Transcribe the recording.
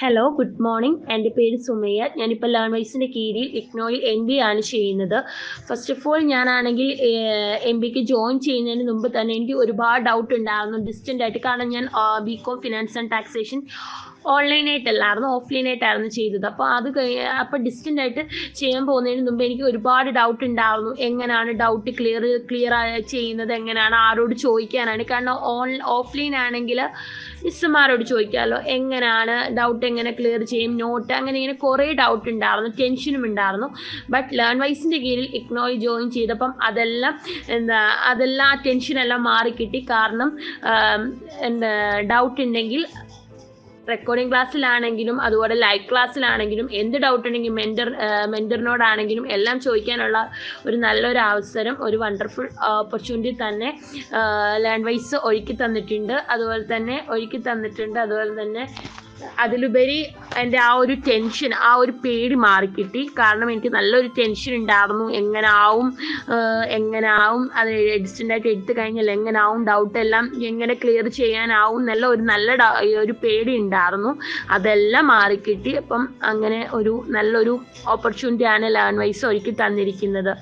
Hello good morning എന്റെ പേര് സുമയ്യ. ഞാനിപ്പോൾ ലേൺ വൈസിന്റെ കീഴിൽ ഇഗ്നോയിൽ എം ബി ആണ് ചെയ്യുന്നത്. ഫസ്റ്റ് ഓഫ് ഓൾ ഞാനാണെങ്കിൽ എം ബിക്ക് ജോയിൻ ചെയ്യുന്നതിന് മുമ്പ് തന്നെ എനിക്ക് ഒരുപാട് ഡൗട്ട് ഉണ്ടായിരുന്നു. ഡിസ്റ്റന്റ് ആയിട്ട്. കാരണം ഞാൻ B com finance and taxation ഓൺലൈനായിട്ടല്ലായിരുന്നു ഓഫ്ലൈനായിട്ടായിരുന്നു ചെയ്തത്. അപ്പോൾ അത് അപ്പോൾ ഡിസ്റ്റന്റ് ആയിട്ട് ചെയ്യാൻ പോകുന്നതിന് മുമ്പ് എനിക്ക് ഒരുപാട് ഡൗട്ട് ഉണ്ടായിരുന്നു. എങ്ങനെയാണ് ഡൗട്ട് ക്ലിയർ ക്ലിയർ ചെയ്യുന്നത്? എങ്ങനെയാണ് ആരോട് ചോദിക്കാനാണ്? കാരണം ഓൺ ഓഫ്ലൈൻ ആണെങ്കിൽ മിസ്സുമാരോട് ചോദിക്കാമല്ലോ എങ്ങനെയാണ് ഡൗട്ട് എങ്ങനെ ക്ലിയർ ചെയ്യും നോട്ട് അങ്ങനെ ഇങ്ങനെ കുറേ ഡൗട്ട് ഉണ്ടായിരുന്നു ടെൻഷനും ഉണ്ടായിരുന്നു. ബട്ട് ലേൺ വൈസിന്റെ കീഴിൽ ഇഗ്നോയിൽ ജോയിൻ ചെയ്തപ്പം അതെല്ലാം എന്താ അതെല്ലാം ആ ടെൻഷനെല്ലാം മാറിക്കിട്ടി. കാരണം എന്താ ഡൗട്ട് ഉണ്ടെങ്കിൽ റെക്കോർഡിംഗ് ക്ലാസ്സിലാണെങ്കിലും അതുപോലെ ലൈവ് ക്ലാസ്സിലാണെങ്കിലും എന്ത് ഡൗട്ട് ഉണ്ടെങ്കിലും മെന്റർ മെന്ററിനോടാണെങ്കിലും എല്ലാം ചോദിക്കാനുള്ള ഒരു നല്ലൊരു അവസരം ഒരു വണ്ടർഫുൾ ഓപ്പർച്യൂണിറ്റി തന്നെ ലാൻഡ് വൈസ് ഒരുക്കി തന്നിട്ടുണ്ട്. അതുപോലെ തന്നെ ഒരുക്കി തന്നിട്ടുണ്ട്. അതുപോലെ തന്നെ അതിലുപരി എന്റെ ആ ഒരു ടെൻഷൻ ആ ഒരു പേടി മാറിക്കിട്ടി. കാരണം എനിക്ക് നല്ലൊരു ടെൻഷൻ ഉണ്ടായിരുന്നു. എങ്ങനെ ആവും എങ്ങനെ ആവും അത് എഡിസ്റ്റന്റായിട്ട് എടുത്തു കഴിഞ്ഞാൽ എങ്ങനെ ആവും ഡൗട്ട് എല്ലാം എങ്ങനെ ക്ലിയർ ചെയ്യാനാവും നല്ല ഒരു നല്ല ഒരു പേടി ഉണ്ടായിരുന്നു. അതെല്ലാം മാറിക്കിട്ടി. അപ്പം അങ്ങനെ ഒരു നല്ലൊരു ഓപ്പർച്യൂണിറ്റിയാണ് ലേൺ വൈസ് ഒരുക്കി തന്നിരിക്കുന്നത്.